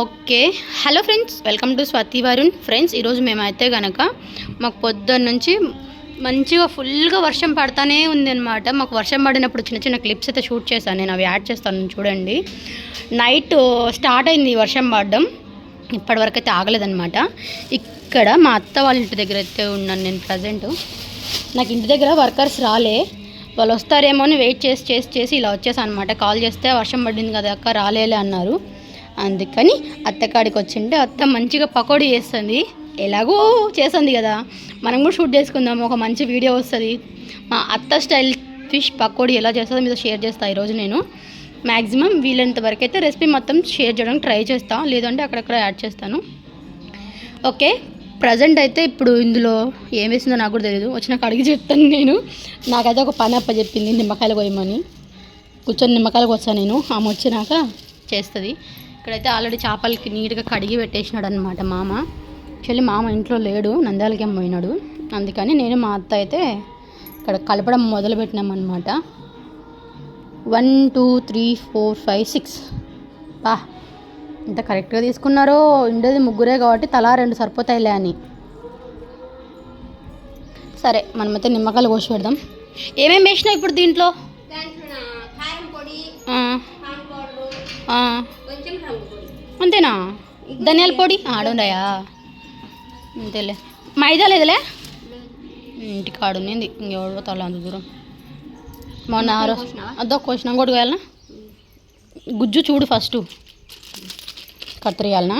Okay. Hello friends welcome to Swathi Varun. Friends ఈరోజు మేమైతే కనుక మాకు పొద్దున్న నుంచి మంచిగా ఫుల్గా వర్షం పడతానే ఉంది అనమాట మాకు వర్షం పడినప్పుడు చిన్న చిన్న క్లిప్స్ అయితే షూట్ చేశాను. నేను అవి యాడ్ చేస్తాను చూడండి. నైట్ స్టార్ట్ అయింది వర్షం పడడం. ఇప్పటివరకు అయితే ఆగలేదన్నమాట. ఇక్కడ మా అత్త వాళ్ళ ఇంటి దగ్గర అయితే ఉన్నాను నేను ప్రజెంట్. నాకు ఇంటి దగ్గర వర్కర్స్ రాలే. వాళ్ళు వస్తారేమో అని వెయిట్ చేసి చేసి చేసి ఇలా వచ్చేసాను అనమాట కాల్ చేస్తే వర్షం పడింది కదా అక్క రాలేలే అన్నారు. అందుకని అత్త కాడికి వచ్చింటే అత్త మంచిగా పకోడీ చేస్తుంది. ఎలాగో చేస్తుంది కదా. మనం కూడా షూట్ చేసుకుందాం ఒక మంచి వీడియో వస్తుంది. మా అత్త స్టైల్ ఫిష్ పకోడీ ఎలా చేస్తుందో మీతో షేర్ చేస్తాను ఈరోజు నేను. మ్యాక్సిమం వీలైనంత వరకు అయితే రెసిపీ మొత్తం షేర్ చేయడానికి ట్రై చేస్తాను లేదంటే అక్కడక్కడ యాడ్ చేస్తాను. ఓకే ప్రజెంట్ అయితే ఇప్పుడు ఇందులో ఏం వేసిందో నాకు కూడా తెలియదు వచ్చినాక అడిగి చెప్తాను నేను. నాకైతే ఒక పని అప్ప చెప్పింది నిమ్మకాయలు కోయమని కూర్చొని నిమ్మకాయలు కోస్తాను నేను. ఆమె వచ్చినాక చేస్తుంది. ఇక్కడైతే ఆల్రెడీ చేపలకి నీట్గా కడిగి పెట్టేసినాడు అనమాట మామ. యాక్చువల్లీ మామ ఇంట్లో లేడు నంద్యాలకేం పోయినాడు. అందుకని నేను మా అత్త అయితే ఇక్కడ కలపడం మొదలు పెట్టినామన్నమాట one two three four five six బా ఇంత కరెక్ట్గా తీసుకున్నారో ఉండేది ముగ్గురే కాబట్టి తలా రెండు సరిపోతాయిలే అని. సరే మనమైతే నిమ్మకాయలు కోసి పెడదాం. ఏమేమి వేసినావు ఇప్పుడు దీంట్లో? అంతేనా? ధనియాల పొడి? ఆడుండయా అంతేలే. మైదా లేదులే? ఇంటికి ఆడుంది. ఇంకెవడో తల అంత దూరం. మొన్న ఆ రోజు అదో కోసినా కూడా వేయాలనా గుజ్జు చూడు ఫస్ట్. కత్తిరియాలనా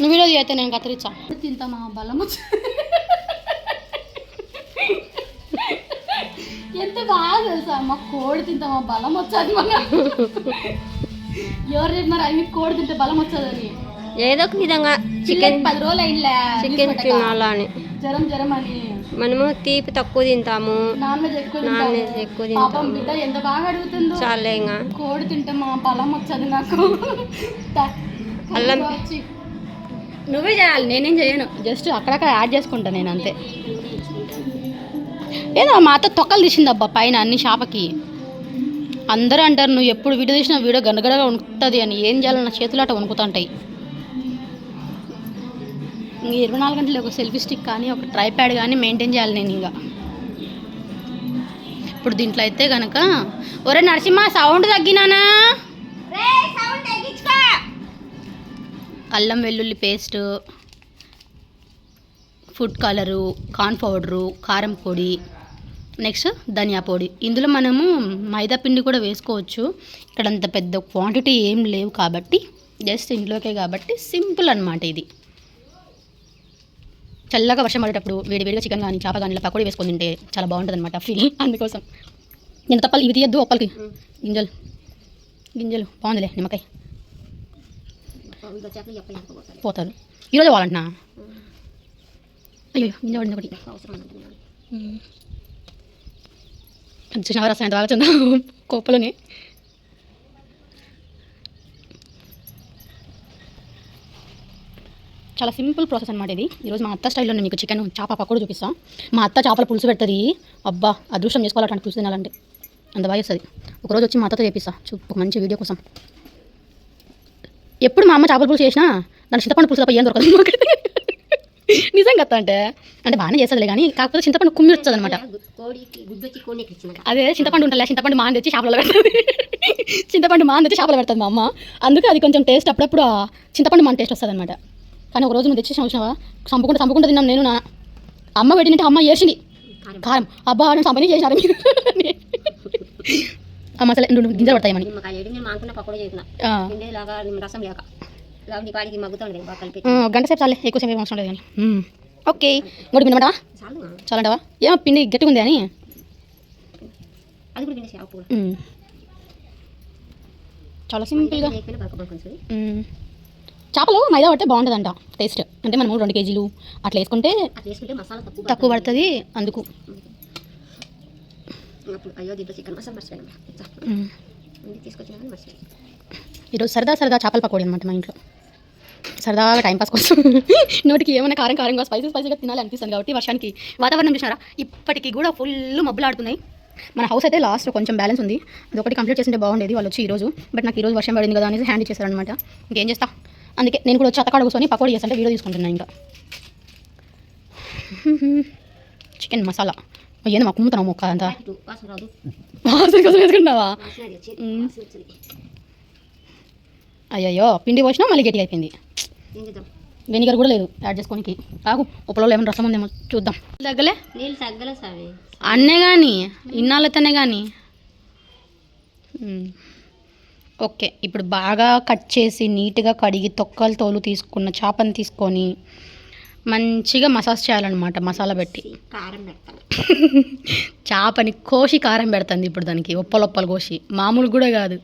నువ్వు వీడియో అయితే నేను కత్తిరించా తింటామా బలం ఎంత బాగా తెలుసా? మా కోడి తింటామా బలం వచ్చాది మన ఎవరు చెప్పినారు అవి కోడి తింటే బలం వచ్చదని. ఏదో ఒక విధంగా చికెన్ పది రోజులు అయిందిలే చికెన్ తినాలా అని జ్వరం జ్వరం అని మనము తీపి తక్కువ తింటాము. నాన్ వెజ్ ఎక్కువ నాన్ తింటాము. వెజ్ ఎక్కువ పాపం తింటాము. బిడ్డ ఎంత బాగా అడుగుతుందో. చాలే ఇంకా. కోడి తింటే మా బలం వచ్చదు నాకు. అల్లం. నువ్వే చేయాలి నేనేం చేయను. జస్ట్ అక్కడక్కడ యాడ్ చేసుకుంటా నేను అంతే. ఏదో మా అత్త తొక్కలు తీసిందబ్బా పైన అన్ని షాపకి. అందరూ అంటారు నువ్వు ఎప్పుడు వీడియో తీసినా వీడియో గనగడగా వణుకుతుంది అని. ఏం చేయాలో? నా చేతులు అట వణుకుతుంటాయి. ఇంక ఇరవై నాలుగు గంటలు ఒక సెల్ఫీ స్టిక్ కానీ ఒక ట్రైప్యాడ్ కానీ మెయింటైన్ చేయాలి నేను ఇంకా. ఇప్పుడు దీంట్లో అయితే కనుక ఒరే నరసింహ సౌండ్ తగ్గినానా? అల్లం వెల్లుల్లి paste food colour corn powder కారం పొడి నెక్స్ట్ ధనియా పొడి. ఇందులో మనము మైదా పిండి కూడా వేసుకోవచ్చు. ఇక్కడ అంత పెద్ద క్వాంటిటీ ఏం లేవు కాబట్టి జస్ట్ ఇంట్లోకే కాబట్టి సింపుల్ అన్నమాట ఇది. చల్లగా వర్షం పడేటప్పుడు వేడి వేడిగా చికెన్ కానీ చేప కానీ ఇలా పకోడీ వేసుకొని తింటే చాలా బాగుంటుంది అనమాట ఫీల్ అందుకోసం. నేను తప్పలు ఇవి తీయద్దు ఒప్పలకి గింజలు గింజలు బాగుందిలే నిమ్మకాయ. పోతారు. ఈరోజు వాళ్ళంటున్నా అయ్యో గింజ పడింది ఒకటి. అది రసాయన రసం ఎంత బాగా కోపలోనే చాలా సింపుల్ ప్రాసెస్ అనమాట ఇది. ఈరోజు మా అత్త స్టైల్లో మీకు చికెన్ చేప పకోడు చూపిస్తాం. మా అత్త చేపల పులుసు పెడుతుంది. అబ్బా అదృష్టం చేసుకోవాలంటే పులుసు తినాలంటే. అంత బాగా వస్తుంది ఒకరోజు వచ్చి మా అత్తతో చేపిస్తా. చూ ఒక మంచి వీడియో కోసం. ఎప్పుడు మా అమ్మ చేపల పులుసు చేసినా దాని చింతపండు పులుసు తప్ప ఏం దొరకదు మాకైతే. నిజంగా అత్త అంటే అంటే బాగానే చేస్తుందిలే కానీ కాకపోతే చింతపండు కుమ్మి వస్తుంది అనమాట అదే చింతపండు ఉంటుంది చింతపండు మాన్ తెచ్చి చేపలు పెడుతుంది. చింతపండు మాన్ తెచ్చి చేపలు పెడుతుంది మా అమ్మ. అందుకే అది కొంచెం టేస్ట్ అప్పుడప్పుడు చింతపండు మాన్ టేస్ట్ వస్తుంది అనమాట కానీ ఒక రోజు నువ్వు తెచ్చి చూసినావా? చంపుకుంటూ చంపుకుంటూ తిన్నాం నేను నా అమ్మ పెట్టినంటే అమ్మ ఏసింది కారం. అబ్బా నేను సంపని చేసినారు. మీరు అమ్మ అసలు నువ్వు గింజలు పడతాయి మనకి గంట సేపు చాలే ఎక్కువసేపు ఏం అవసరం లేదు కానీ. మ్మ్. ఓకే ఇంకోటి పిండమంటావా చాలు చాలంటావా? ఏమో పిండి గట్టిగా ఉంది అని. చాలా సింపుల్గా. చేపలు మైదా పడితే బాగుంటుందంట టేస్ట్. అంటే మనము రెండు కేజీలు అట్లా వేసుకుంటే తక్కువ పడుతుంది. అందుకు. ఈరోజు సరదా సరదా చేపల పకోడీ అనమాట మా ఇంట్లో. సరదాగా టైంపాస్ కోసం. నోటికి ఏమైనా కారం కారంగా స్పైసీ స్పైసీగా తినాలి అనిపిస్తుంది కాబట్టి వర్షానికి వాతావరణం చూసినారా? ఇప్పటికీ కూడా ఫుల్ మబ్బులాడుతున్నాయి. మన హౌస్ అయితే లాస్ట్ కొంచెం బ్యాలెన్స్ ఉంది. అది ఒకటి కంప్లీట్ చేసింటే బాగుండేది. వాళ్ళు వచ్చి ఈరోజు బట్ నాకు ఈరోజు వర్షం పడింది కదా అనేసి హ్యాండ్ ఇచ్చేసారనమాట ఇంకేం చేస్తా? అందుకే నేను కూడా వచ్చి అత్తకాడ కూర్చొని పకోడీ చేస్తుంటే వీడియో తీసుకుంటున్నాను ఇంకా. చికెన్ మసాలా ఏంది మా కుమ్ముతున్నావు మొక్క అంతా. వాసన కోసం వేసుకుంటున్నావా? అయ్యయ్యో పిండి పోసినా మళ్ళీ గట్టిగా అయిపోయింది. వెనిగర్ కూడా లేదు యాడ్ చేసుకోనికి. ఆగు ఉప్పలో ఏమైనా రసం ఉందేమో చూద్దాం. దగ్గలే నీళ్ళు తగ్గలే సావి. అన్నే కానీ ఇన్నాళ్ళతోనే కానీ ఓకే ఇప్పుడు బాగా కట్ చేసి నీట్గా కడిగి తొక్కలు తోలు తీసుకున్న చేపని తీసుకొని మంచిగా మసాజ్ చేయాలన్నమాట మసాలా పెట్టి. కారం పెడతాను. చేపని కోసి కారం పెడుతుంది ఇప్పుడు దానికి ఒప్పలొప్పలు కోసి. మామూలు కూడా కాదు.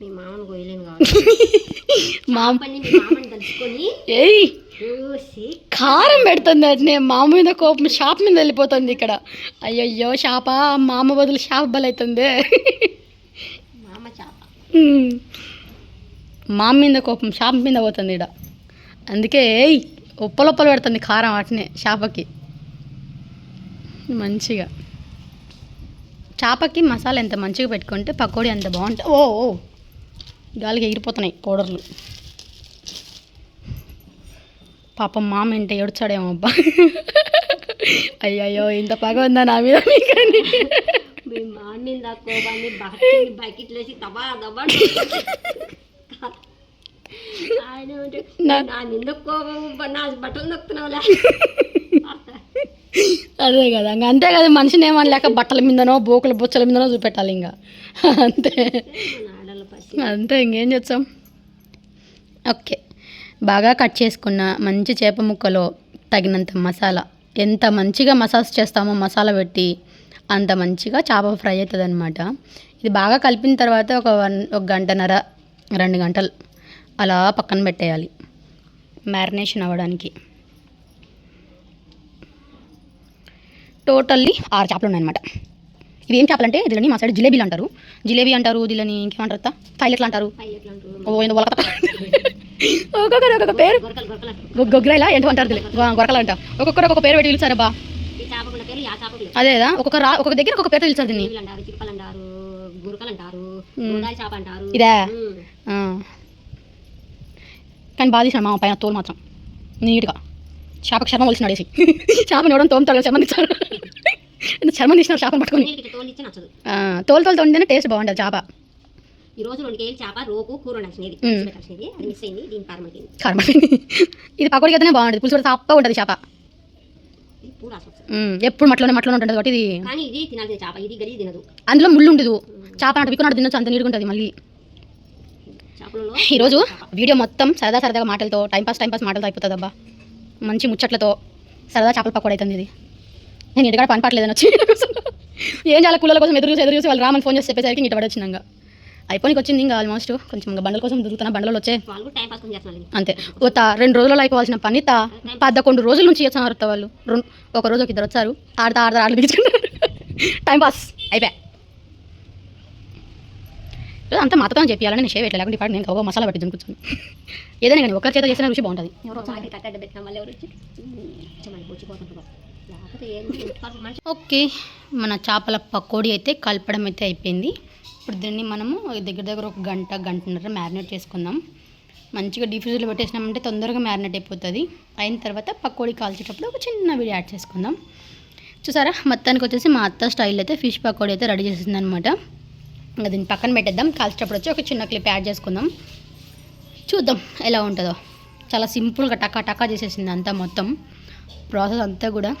మీ మామను కోయలేను కాబట్టి మా పని మీ మామని కలుసుకొని ఏయ్! కారం పెడుతుంది అట్నే మామ మీద కోపం షాప్ మీద వెళ్ళిపోతుంది ఇక్కడ. అయ్యయ్యో షాప? మామ బదులు షాప్ బలవుతుంది మామ హ్మ్. మామ మీద కోపం షాప్ మీద పోతుంది ఇక్కడ అందుకే ఏయ్ ఉప్పలొప్పలు పెడుతుంది కారం వాటినే చేపకి మంచిగా. చేపకి మసాలా ఎంత మంచిగా పెట్టుకుంటే పకోడీ అంత బాగుంటుంది. ఓ. గాలికి ఎగిరిపోతున్నాయి పౌడర్లు పాపం మామ ఏంటి ఏడ్చాడేమో అబ్బా. అయ్యయ్యో ఇంత పగ ఉందా నా మీద మీకని? మీ మామ మీద కోపాన్ని బకెట్ బకెట్లు వేసి దబా దబా ఆయన ఏమంటే, నా- బట్టలు నొక్కుతున్నావులే. అదే కదా ఇంకా అంతే కదా మనిషిని ఏమని లేక బట్టల మీదనో బోకుల బొచ్చల మీదనో చూపెట్టాలి ఇంకా. అంతే. అంతే ఇంకేం చేస్తాం? ఓకే. బాగా కట్ చేసుకున్న మంచి చేప ముక్కలో తగినంత మసాలా. ఎంత మంచిగా మసాజ్ చేస్తామో మసాలా పెట్టి అంత మంచిగా చేప ఫ్రై అవుతుంది అనమాట ఇది బాగా కలిపిన తర్వాత ఒక వన్ ఒక గంటన్నర రెండు గంటలు అలా పక్కన పెట్టేయాలి. మ్యారినేషన్ అవ్వడానికి. టోటల్లీ ఆరు చేపలు ఉన్నాయన్నమాట. ఇవి ఏం చేపలు అంటే దీనిని మా సైడ్ జిలేబీలు అంటారు. జిలేబీ అంటారు దీనిని ఇంకేమంటారు? పైలెట్లు అంటారు. ఓ ఏందో వలకత ఒక్కొక్కరు ఒక్కొక్క పేరు. గొరకలు గొరకలు అంటారు. గొ- గొగ్గిరాయిలా ఏంటో అంటారు గొరకలు అంట ఒక్కొక్కరు ఒక్కొక్క పేరు పెట్టి పిలుస్తారు బా ఈ చేపకున్న పేరు ఆ చేపకులు అదేదా ఒక్కొక్క రా ఒక్కొక్క దగ్గర ఒక్కొక్క పేరు పిలుస్తారు దీన్ని. ఇదే. కానీ బాగా తీసిన మా పైన తోలు మాత్రం. నీట్గా. చేపకు చర్మం వలిసిన చేపని ఇవ్వడం తోముతాడు చర్మం తీస్తారు. చర్మం తీసిన చేపను పట్టుకొని. తోలు తోలు తోడితేనే టేస్ట్ బాగుంటుంది చేప. ఈ రోజు రెండు కేజీలు చేప కూర. పెట్టాల్సినది. అది మిస్ అయింది. దీని కారం అయింది కారం ఇది పకోడికి అయితేనే బాగుంటుంది పులుసు కూడా తప్ప ఉంటుంది చేప. ఎప్పుడు మట్లోనే మట్లోనే ఉంటుంది కాబట్టి ఇది కానీ ఇది చేప. ఇది తినదు. అందులో ముళ్ళు ఉండదు. చేప నాటు విక్కునాడు తినొచ్చు. అంత నీట్గా ఉంటుంది మళ్ళీ. ఈరోజు వీడియో మొత్తం సరదా సరదాగా మాటలతో టైంపాస్ టైంపాస్ మాటలతో అయిపోతుంది అబ్బా మంచి ముచ్చట్లతో సరదా చేపల పకోడ అవుతుంది ఇది. నేను ఇంటికాడ పని పట్టలేదని వచ్చి ఏం చేయాలి? కూలల కోసం ఎదురు చూసి ఎదురు చూసి వాళ్ళు రామని ఫోన్ చేసి చెప్పేసరికి ఇంటి పడి వచ్చినాక అయిపోయికి వచ్చింది ఇంకా ఆల్మోస్ట్ కొంచెం ఇంకా బండల కోసం దొరుకుతున్నా బండలు వచ్చే. అంతే. తా రెండు రోజులలో అయిపోవాల్సిన పని తా పదకొండు రోజుల నుంచి చేస్తున్నారు తా వాళ్ళు. రెండు ఒక రోజు ఒక ఇద్దరు వచ్చారు. ఆడతా ఆడతా ఆడలు బిగించుకున్నారు టైం పాస్ అయిపోయా. అంతా మాతతో చెప్పాలని నేను షేవ్ లేకుంటే ఇప్పుడు నేను ఒక మసాలా పట్టి కూర్చొని ఏదైనా కానీ ఒకరి చేత చేసిన రుచి బాగుంటుంది. ఓకే మన చేపల పకోడీ అయితే కలపడం అయితే అయిపోయింది. ఇప్పుడు దీన్ని మనము దగ్గర దగ్గర ఒక గంట గంటన్నర మ్యారినేట్ చేసుకుందాం. మంచిగా డీప్ పెట్టేసినామంటే తొందరగా మ్యారినేట్ అయిపోతుంది. అయిన తర్వాత పకోడీ కాల్చేటప్పుడు ఒక చిన్న వీడియో యాడ్ చేసుకుందాం. చూసారా? మొత్తానికి వచ్చేసి మా అత్త స్టైల్ అయితే ఫిష్ పకోడీ అయితే రెడీ చేసింది అనమాట ఇంకా దీన్ని పక్కన పెట్టేద్దాం. కాల్చేటప్పుడు వచ్చి ఒక చిన్న క్లిప్ యాడ్ చేసుకుందాం. చూద్దాం ఎలా ఉంటుందో. చాలా సింపుల్గా టకా టకా చేసేసింది అంతా మొత్తం. ప్రాసెస్ అంతా కూడా.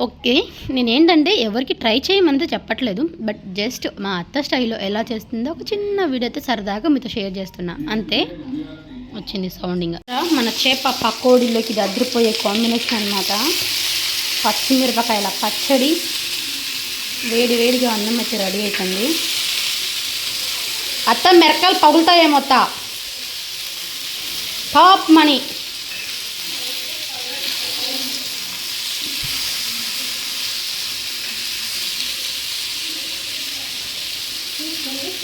ఓకే నేను ఏంటంటే ఎవరికి ట్రై చేయమంతా చెప్పట్లేదు. బట్ జస్ట్ మా అత్త స్టైల్లో ఎలా చేస్తుందో ఒక చిన్న వీడియో అయితే సరదాగా మీతో షేర్ చేస్తున్నా. అంతే. వచ్చింది సౌండింగ్. మన చేప పకోడీలోకి ఇది అదిరిపోయే కాంబినేషన్ అనమాట పచ్చిమిరపకాయల పచ్చడి. వేడి వేడిగా అన్నం అయితే రెడీ అవుతుంది అత్త మిరకాయలు పగులుతాయేమో అత్త. మనీ.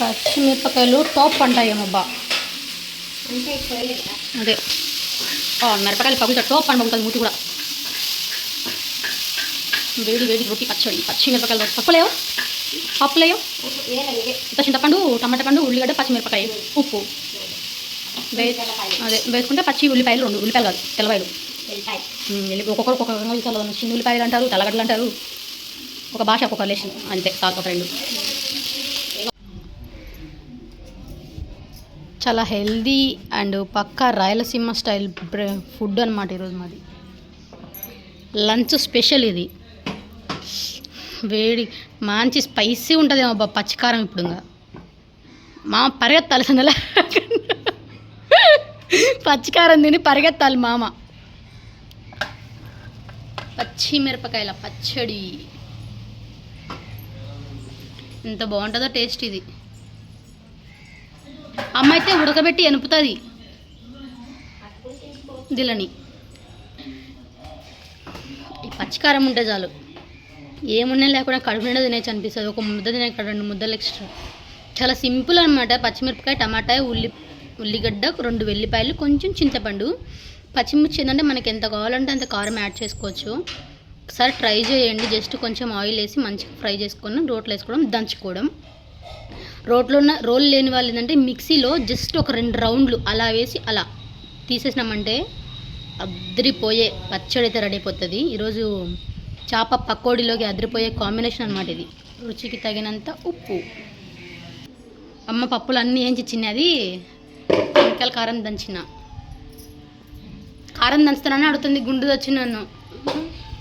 పచ్చిమిరపకాయలు టాప్ అంటాయేమబ్బా అంటే అదే. మిరపకాయలు పగులుతా టాప్ అని పగులుతుంది మూతి కూడా. వేడి వేడి రొట్టి పచ్చడి పచ్చిమిరపకాయలు పప్పులేవు? పప్పులేయో? ఇంత చింతపండు టమాటా పండు ఉల్లిగడ్డ పచ్చిమిరపకాయ ఉప్పు. అదే వేసుకుంటే పచ్చి ఉల్లిపాయలు రెండు ఉల్లిపాయలు కాదు తెల్లవాయలు వెళ్ళి ఒక్కొక్కరు ఒక్కొక్క రకంగా చిన్న ఉల్లిపాయలు అంటారు తెల్లగడ్డలు అంటారు. ఒక భాష ఒక్కొక్క లేషన్ అంతే కాదు ఒక చాలా హెల్దీ అండ్ పక్కా రాయలసీమ స్టైల్ ఫుడ్ అనమాట ఈరోజు మాది. లంచ్ స్పెషల్ ఇది. వేడి మంచి స్పైసీ ఉంటుంది అబ్బా పచ్చికారం ఇప్పుడు మామ పరిగెత్తాలి సందల పచ్చికారం తిని పరిగెత్తాలి మామ. పచ్చిమిరపకాయల పచ్చడి. ఎంత బాగుంటుందో టేస్ట్ ఇది. అమ్మ అయితే ఉడకబెట్టి ఎనుపుతుంది. దిలని ఈ పచ్చికారం ఉంటే చాలు. ఏమున్నా లేకుండా కడుపు నిండా తినేసి అనిపిస్తుంది. ఒక ముద్ద తినే రెండు ముద్దలు ఎక్స్ట్రా. చాలా సింపుల్ అనమాట పచ్చిమిరపకాయ టమాటా ఉల్లి ఉల్లిగడ్డ రెండు వెల్లిపాయలు కొంచెం చింతపండు. పచ్చిమిర్చి ఏంటంటే మనకి ఎంత కావాలంటే అంత కారం యాడ్ చేసుకోవచ్చు. ఒకసారి ట్రై చేయండి. జస్ట్ కొంచెం ఆయిల్ వేసి మంచిగా ఫ్రై చేసుకొని రోట్లో వేసుకోవడం దంచుకోవడం. రోట్లో ఉన్న రోల్ లేని వాళ్ళు ఏంటంటే మిక్సీలో జస్ట్ ఒక రెండు రౌండ్లు అలా వేసి అలా తీసేసినామంటే అద్రిపోయే పచ్చడి అయితే రెడీ అయిపోతుంది. ఈరోజు చేప పకోడీలోకి అద్రిపోయే కాంబినేషన్ అనమాట ఇది. రుచికి తగినంత ఉప్పు. అమ్మ పప్పులు అన్నీ ఏం చిచ్చినది వెనకాల కారం దంచిన. కారం దంచుతానని అడుగుతుంది గుండు వచ్చి నన్ను.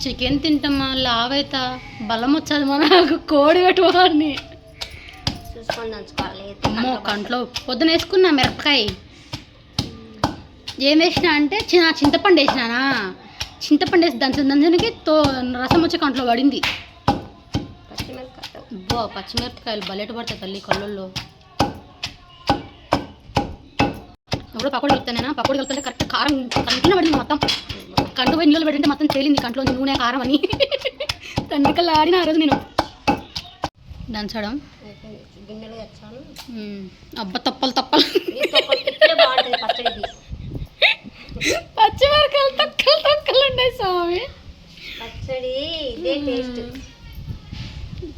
చికెన్ తింటామా లావైతా బలం వచ్చేది మన కోడి పెట్టుకోవాలని చూసుకొని దంచుకోవాలి. అమ్మో కంట్లో పొద్దున వేసుకున్నా మిరపకాయ. ఏం వేసినా అంటే చిన చింతపండు వేసినానా? చింతపండు వేసి దంచ దంచడానికి తో రసం వచ్చి కంట్లో పడింది. అబ్బో పచ్చిమిరపకాయలు బలెట పడతాయి తల్లి కళ్ళల్లో. ఇప్పుడు పకోడీ కలుపుతానేనా? పకోడీ కలుపుతుంటే కరెక్ట్ కారం కంట్లో పడింది మొత్తం. కంటు పోయి నీళ్ళు మొత్తం తేలింది కంట్లో నూనె కారం అని. తండ్రికల్లా ఆడిన ఆ రోజు నేను దంచడం. గిన్నెలు తెచ్చాను. ఉమ్, అబ్బ తప్పలు తప్పలు. పచ్చిమిరకాయలు తక్కలు తక్కలు ఉన్నాయి స్వామి. పచ్చడి ఇదే టేస్ట్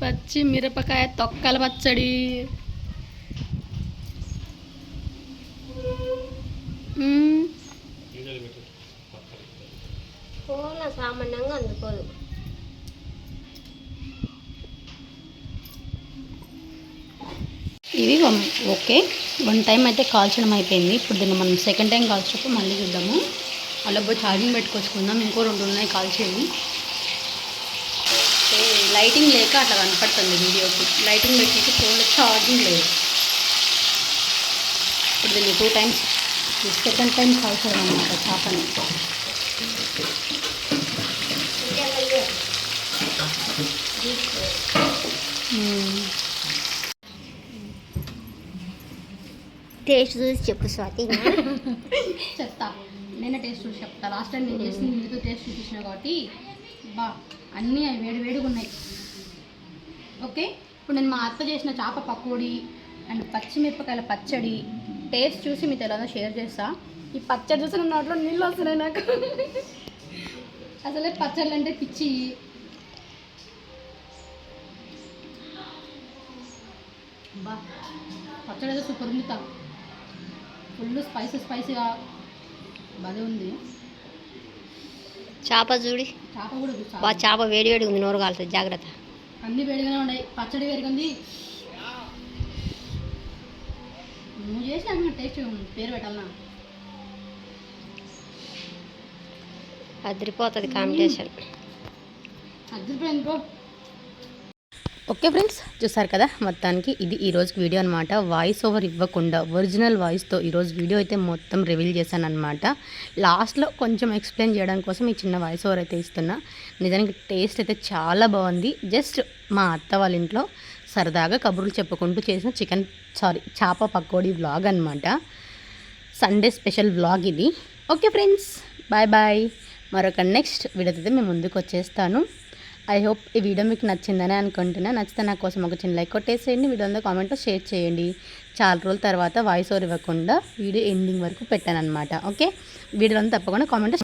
పచ్చి మిరపకాయ తొక్కల పచ్చడి. సామాన్యంగా అందుకోదు. ఇవి వన్- ఓకే. వన్ టైం అయితే కాల్చడం అయిపోయింది. ఇప్పుడు దీన్ని మనం సెకండ్ టైం కాల్చినప్పుడు మళ్ళీ చూద్దాము. అలా పోయి ఛార్జింగ్ పెట్టుకొచ్చుకుందాం. ఇంకో రెండు ఉన్నాయి కాల్చేవి ఓకే, లైటింగ్ లేక అట్లా కనపడుతుంది వీడియోకి. లైటింగ్ పెట్టేసి ఫోన్లో ఛార్జింగ్ లేదు. ఇప్పుడు దీన్ని టూ టైమ్స్ సెకండ్ టైం కాల్చడం అనమాట చేపని. మ్మ్. టేస్ట్ చూసి చెప్పు స్వాతి. చెప్తా. నేనే టేస్ట్ చూసి చెప్తా. లాస్ట్ టైం నేను చేసింది మీతో టేస్ట్ చూపించిన కాబట్టి బా అన్నీ అవి వేడి వేడిగా ఉన్నాయి. ఓకే? ఇప్పుడు నేను మా అత్త చేసిన చేప పకోడీ అండ్ పచ్చిమిరపకాయల పచ్చడి టేస్ట్ చూసి మీతో ఎలాగో షేర్ చేస్తా. ఈ పచ్చడి చూసి నా నోట్లో నీళ్ళు వస్తున్నాయి నాకు. అసలే పచ్చళ్ళు అంటే పిచ్చి. బా పచ్చడి అయితే సూపర్ ఉంది ఫుల్ స్పైసీ స్పైసీగా బాగా ఉంది. చేప చూడి. చేప కూడా బా. చేప వేడి వేడిగా ఉంది నోరు కాలుతుంది జాగ్రత్త. అన్ని వేడిగానే ఉన్నాయి పచ్చడి వేడిగా ఉంది నువ్వు చేసిన టేస్ట్ పేరు పెట్టాలనా? అదిరిపోతుంది కాంబినేషన్. అదిరిపోయింది ఓకే ఫ్రెండ్స్ చూసారు కదా? మొత్తానికి ఇది ఈరోజు వీడియో అనమాట వాయిస్ ఓవర్ ఇవ్వకుండా ఒరిజినల్ వాయిస్తో ఈరోజు వీడియో అయితే మొత్తం రివీల్ చేశాను అనమాట లాస్ట్లో కొంచెం ఎక్స్ప్లెయిన్ చేయడం కోసం ఈ చిన్న వాయిస్ ఓవర్ అయితే ఇస్తున్నా. నిజానికి టేస్ట్ అయితే చాలా బాగుంది. జస్ట్ మా అత్త వాళ్ళ ఇంట్లో సరదాగా కబుర్లు చెప్పుకుంటూ చేసిన చికెన్ సారీ చేప పకోడీ వ్లాగ్ అనమాట సండే స్పెషల్ వ్లాగ్ ఇది. ఓకే ఫ్రెండ్స్ బాయ్ బాయ్ మరొక నెక్స్ట్ వీడియోతో అయితే మేము ముందుకు వచ్చేస్తాను. ఐ హోప్ ఈ వీడియో మీకు నచ్చిందని అనుకుంటున్నా. నచ్చితే నా కోసం ఒక చిన్న లైక్ కొట్టేసేయండి. వీడియో ఉందో కామెంట్లో షేర్ చేయండి. చాలా రోజుల తర్వాత వాయిస్ ఓవర్ ఇవ్వకుండా వీడియో ఎండింగ్ వరకు పెట్టాను అనమాట ఓకే వీడియోలో తప్పకుండా కామెంట్